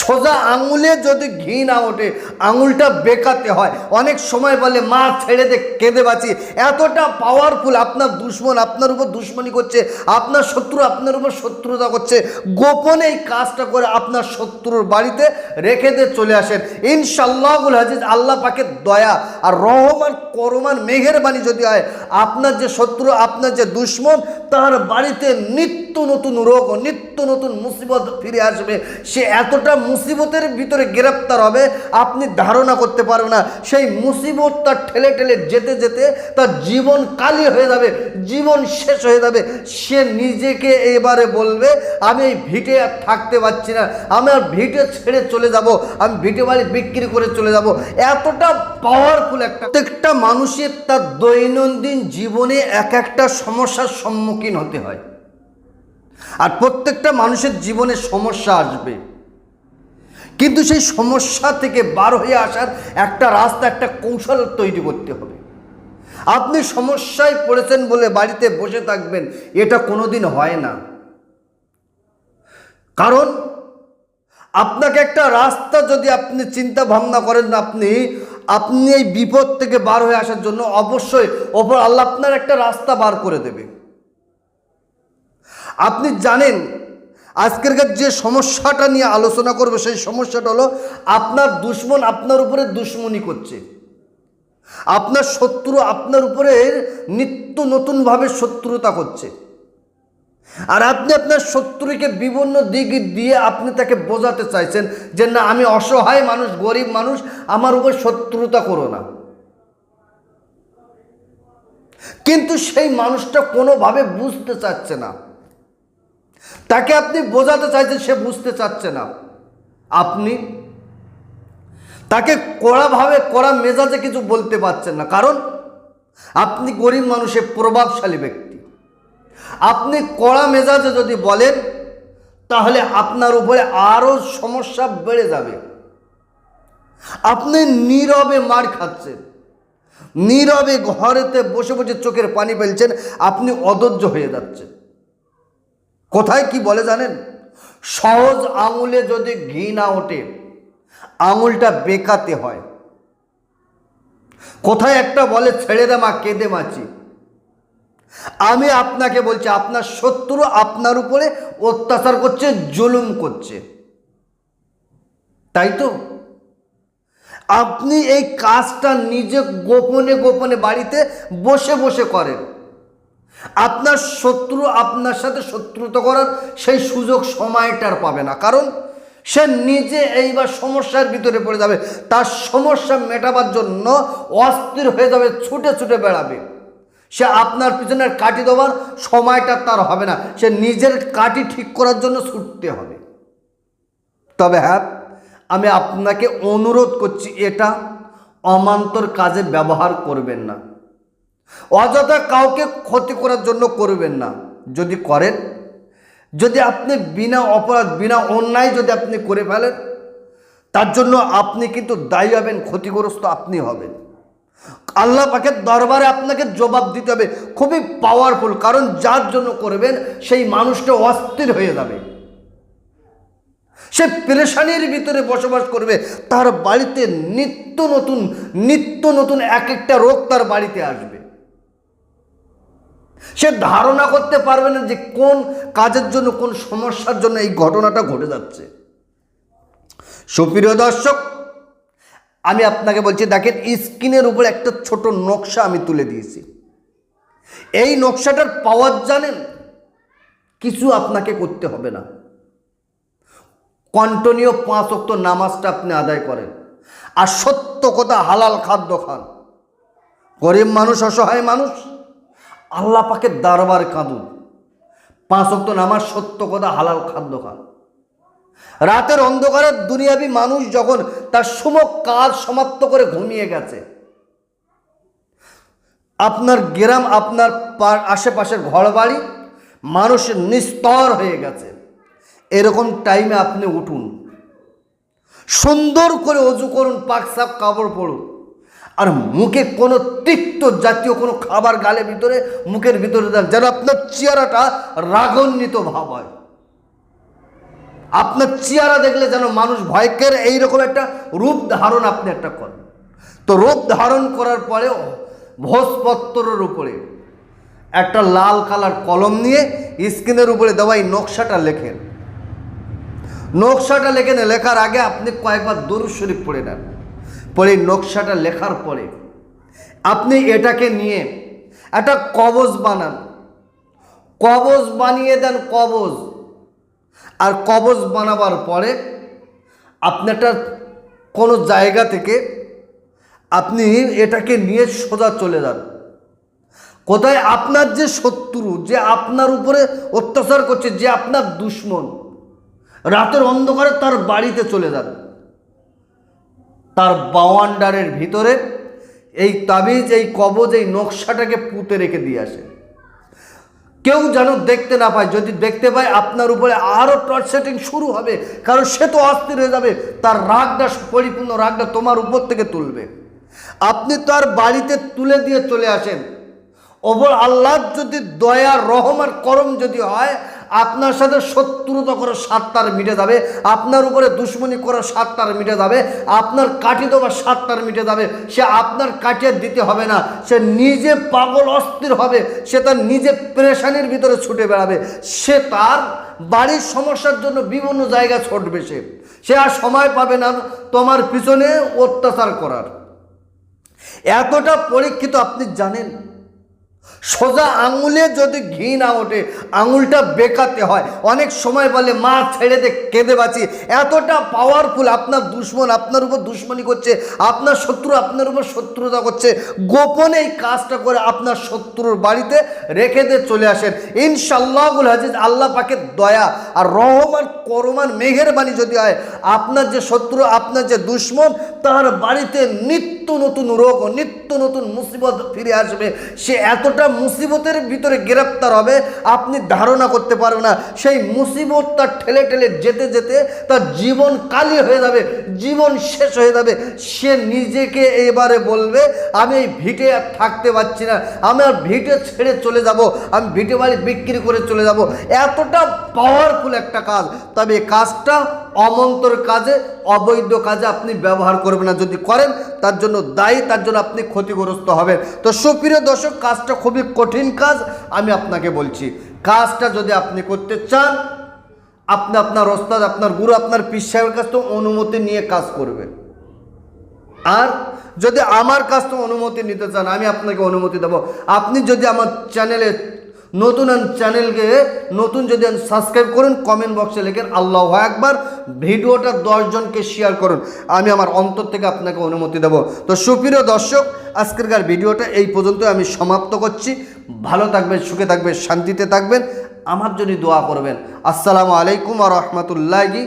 সোজা আঙুলে যদি ঘি না ওঠে, আঙুলটা বেকাতে হয়। অনেক সময় বলে, মা, ছেড়ে দে, কেঁদে বাঁচি। এতটা পাওয়ারফুল আপনার দুশ্মন, আপনার উপর দুশ্মনী করছে, আপনার শত্রু, আপনার উপর শত্রুতা করছে। গোপনে এই কাজটা করে আপনার শত্রুর বাড়িতে রেখে দিয়ে চলে আসেন। ইনশাল্লাহুল হাজিজ আল্লাহ পাকের দয়া আর রহমান করমান মেঘেরবাণী যদি হয়, আপনার যে শত্রু, আপনার যে দুশ্মন, তার বাড়িতে নিত্য নতুন রোগ নিত্য নতুন মুসিবত ফিরে আসবে। সে এতটা মুসিবতের ভিতরে গ্রেপ্তার হবে, আপনি ধারণা করতে পারবেন না। সেই মুসিবতটা ঠেলে ঠেলে যেতে যেতে তার জীবন কালি হয়ে যাবে, জীবন শেষ হয়ে যাবে। সে নিজেকে এবারে বলবে, আমি এই ভিটে আর থাকতে পারছি না। আমি আর ভিটে ছেড়ে চলে যাব। আমি ভিটে বাড়ি বিক্রি করে চলে যাব। এতটা পাওয়ারফুল একটা প্রত্যেকটা মানুষের তার দৈনন্দিন জীবনে এক একটা সমস্যার সম্মুখীন হতে হয়। আর প্রত্যেকটা মানুষের জীবনে সমস্যা আসবে। কিন্তু সেই সমস্যা থেকে বার হয়ে আসার একটা রাস্তা, একটা কৌশল তৈরি করতে হবে। আপনি সমস্যায় পড়েছেন বলে বাড়িতে বসে থাকবেন, এটা কোনোদিন হয় না। কারণ আপনাকে একটা রাস্তা যদি আপনি চিন্তা ভাবনা করেন আপনি আপনি এই বিপদ থেকে বার হয়ে আসার জন্য অবশ্যই ওপর আল্লাহ আপনার একটা রাস্তা বার করে দেবে। আপনি জানেন আজকেরকার যে সমস্যাটা নিয়ে আলোচনা করবে, সেই সমস্যাটা হলো আপনার দুশ্মন আপনার উপরে দুশ্মনী করছে। আপনার শত্রু আপনার উপরে নিত্য নতুনভাবে শত্রুতা করছে। আর আপনি আপনার শত্রুকে বিভিন্ন দিক দিয়ে আপনি তাকে বোঝাতে চাইছেন যে, না, আমি অসহায় মানুষ, গরিব মানুষ, আমার উপর শত্রুতা করো না। কিন্তু সেই মানুষটা কোনোভাবে বুঝতে চাচ্ছে না। তাকে আপনি বোঝাতে চাইছেন, সে বুঝতে চাচ্ছে না। আপনি তাকে কড়াভাবে, কড়া মেজাজে কিছু বলতে পারছেন না। কারণ আপনি গরিব মানুষের প্রভাবশালী ব্যক্তি। আপনি কড়া মেজাজে যদি বলেন, তাহলে আপনার উপরে আরও সমস্যা বেড়ে যাবে। আপনি নীরবে মার খাচ্ছেন। নীরবে ঘরেতে বসে বসে চোখের পানি ফেলছেন। আপনি অধৈর্য হয়ে যাচ্ছেন। কোথায় কি বলে জানেন? সহজ আঙুলে যদি ঘি না ওঠে, আঙুলটা বেকাতে হয়। কোথায় একটা বলে, ছেড়ে দে মা, কেঁদে মাছি আমি আপনাকে বলছি, আপনার শত্রু আপনার উপরে অত্যাচার করছে, জুলুম করছে। তাই তো? আপনি এই কাজটা নিজে গোপনে গোপনে বাড়িতে বসে বসে করেন। আপনার শত্রু আপনার সাথে শত্রুতা করার সেই সুযোগ সময়টার পাবে না। কারণ সে নিজে এইবার সমস্যার ভিতরে পড়ে যাবে। তার সমস্যা মেটাবার জন্য অস্থির হয়ে যাবে, ছুটে ছুটে বেড়াবে। সে আপনার পিছনের কাটি দেওয়ার সময়টা তার হবে না। সে নিজের কাটি ঠিক করার জন্য ছুটতে হবে। তবে হ্যাঁ আমি আপনাকে অনুরোধ করছি, এটা অমান্তর কাজে ব্যবহার করবেন না। অযথা কাউকে ক্ষতি করার জন্য করবেন না। যদি করেন, যদি আপনি বিনা অপরাধ, বিনা অন্যায় যদি আপনি করে ফেলেন, তার জন্য আপনি কিন্তু দায়ী হবেন, ক্ষতিগ্রস্ত আপনি হবেন। আল্লাহ পাকের দরবারে আপনাকে জবাব দিতে হবে, খুবই পাওয়ারফুল কারণ যার জন্য করবেন, সেই মানুষটা অস্থির হয়ে যাবে। সে পেরেশানির ভিতরে বসবাস করবে, তার বাড়িতে নিত্য নতুন নিত্য নতুন এক একটা রোগ তার বাড়িতে আসবে। সে ধারণা করতে পারবে না যে কোন কাজের জন্য, কোন সমস্যার জন্য এই ঘটনাটা ঘটে যাচ্ছে। সুপ্রিয় দর্শক, আমি আপনাকে বলছি, দেখেন, স্ক্রিনের উপর একটা ছোট নকশা আমি তুলে দিয়েছি। এই নকশাটার পাওয়ার জানেন, কিছু আপনাকে করতে হবে না। কন্টিনিউ পাঁচ অক্ত নামাজটা আপনি আদায় করেন। আর সত্য কথা, হালাল খাদ্য খান। গরিব মানুষ, অসহায় মানুষ আল্লাহ পাকের দরবার কাঁদুন। পাঁচ অক্ত নামাজ সত্য কথা, হালাল খাদ্য খান। রাতের অন্ধকারে দুনিয়াবি মানুষ যখন তার সম কাজ সমাপ্ত করে ঘুমিয়ে গেছে, আপনার গ্রাম, আপনার আশেপাশের ঘর বাড়ি মানুষ নিস্তর হয়ে গেছে। এরকম টাইমে আপনি উঠুন। সুন্দর করে অজু করুন, পাক সাপ কাপড় পরুন। আর মুখে কোনো তিক্ত জাতীয় কোনো খাবার গালে ভিতরে, মুখের ভিতরে দেন, যেন আপনার চেহারাটা রাগান্বিত ভাব হয়। আপনার চেহারা দেখলে যেন মানুষ ভয়কের, এইরকম একটা রূপ ধারণ আপনি একটা করেন। তো রূপ ধারণ করার পরে ভোজপত্রের উপরে একটা লাল কালার কলম নিয়ে স্ক্রিনের উপরে দেওয়া এই নকশাটা লেখেন। নকশাটা লেখেন, লেখার আগে আপনি কয়েকবার দরুদ শরীফ পড়ে নেন। পরে নকশাটা লেখার পরে আপনি এটাকে নিয়ে একটা কবজ বানান। কবজ বানিয়ে দেন কবজ। আর কবজ বানাবার পরে আপনারটা কোনো জায়গা থেকে আপনি এটাকে নিয়ে সোজা চলে যান। কোথায় আপনার যে শত্রু, যে আপনার উপরে অত্যাচার করছে, যে আপনার দুশ্মন, রাতের অন্ধকারে তার বাড়িতে চলে যান। তার বাওয়ান্ডারের ভিতরে এই তাবিজ, এই কবজ, এই নকশাটাকে পুঁতে রেখে দিয়ে আসে। কেউ যেন দেখতে না পায়। যদি দেখতে পায়, আপনার উপরে আরও টর্চ সেটিং শুরু হবে, কারণ সে তো অস্থির হয়ে যাবে। তার রাগটা, পরিপূর্ণ রাগটা তোমার উপর থেকে তুলবে। আপনি তার বাড়িতে তুলে দিয়ে চলে আসেন। ওপর আল্লাহর যদি দয়া, রহম আর করম যদি হয়, আপনার সাথে শত্রুতা করার তার মিটে যাবে, আপনার উপরে দুশ্মনী করার তার মিটে যাবে, আপনার কাটি দেওয়ার তার মিটে যাবে, সে আপনার কাটিয়ে দিতে হবে না, সে নিজে পাগল অস্থির হবে, সে তার নিজে প্রেশানির ভিতরে ছুটে বেড়াবে, সে তার বাড়ির সমস্যার জন্য বিভিন্ন জায়গা ছুটবে সে। সে আর সময় পাবে না তোমার পিছনে অত্যাচার করার। এতটা পরীক্ষিত আপনি জানেন? সোজা আঙুলে যদি ঘি না ওঠে, আঙুলটা বেকাতে হয়। অনেক সময় বলে, মা, ছেড়ে দে, কেঁদে বাঁচি। এতটা পাওয়ারফুল আপনার দুশ্মন, আপনার উপর দুশ্মনী করছে, আপনার শত্রু, আপনার উপর শত্রুতা করছে। গোপনে এই কাজটা করে আপনার শত্রুর বাড়িতে রেখে দিয়ে চলে আসেন। ইনশাল্লাহুল হাজিজ আল্লাহ পাকের দয়া আর রহমান করমান মেহেরবানি যদি হয়, আপনার যে শত্রু, আপনার যে দুশ্মন, তার বাড়িতে নিত্য নতুন রোগ নিত্য নতুন মুসিবত ফিরে আসবে। সে এতটা মুসিবতের ভিতরে গ্রেপ্তার হবে, আপনি ধারণা করতে পারবেন না। সেই মুসিবত তার ঠেলে ঠেলে যেতে যেতে তার জীবন কালি হয়ে যাবে, জীবন শেষ হয়ে যাবে। সে নিজেকে এবারে বলবে, আমি এই ভিটে আর থাকতে পারছি না। আমি আর ভিটে ছেড়ে চলে যাব। আমি ভিটে বাড়ি বিক্রি করে চলে যাব। এতটা পাওয়ারফুল একটা কাজ। তবে কাজটা অমন্তর কাজে, অবৈধ কাজে আপনি ব্যবহার করবেন না। যদি করেন, তার জন্য দায়ী, তার জন্য আপনি ক্ষতিগ্রস্ত হবেন। তো সুপ্রিয় দর্শক, কাজটা খুবই কঠিন কাজ, আমি আপনাকে বলছি। কাজটা যদি আপনি করতে চান, আপনি আপনার ওস্তাদ, আপনার গুরু, আপনার পীর সাহেবের কাছ থেকে অনুমতি নিয়ে কাজ করবেন। আর যদি আমার কাছ থেকে অনুমতি নিতে চান, আমি আপনাকে অনুমতি দেবো। আপনি যদি আমার চ্যানেলে নতুন চ্যানেলকে, নতুন যদি সাবস্ক্রাইব করুন কমেন্ট বক্সে লেখেন, আল্লাহ একবার ভিডিওটা দশজনকে শেয়ার করুন। আমি আমার অন্তর থেকে আপনাকে অনুমতি দেব। তো সুপ্রিয় দর্শক, আজকেরকার ভিডিওটা এই পর্যন্ত আমি সমাপ্ত করছি। ভালো থাকবেন, সুখে থাকবেন, শান্তিতে থাকবেন। আমার জন্য দোয়া করবেন। আসসালামু আলাইকুম আর রহমতুল্লাহি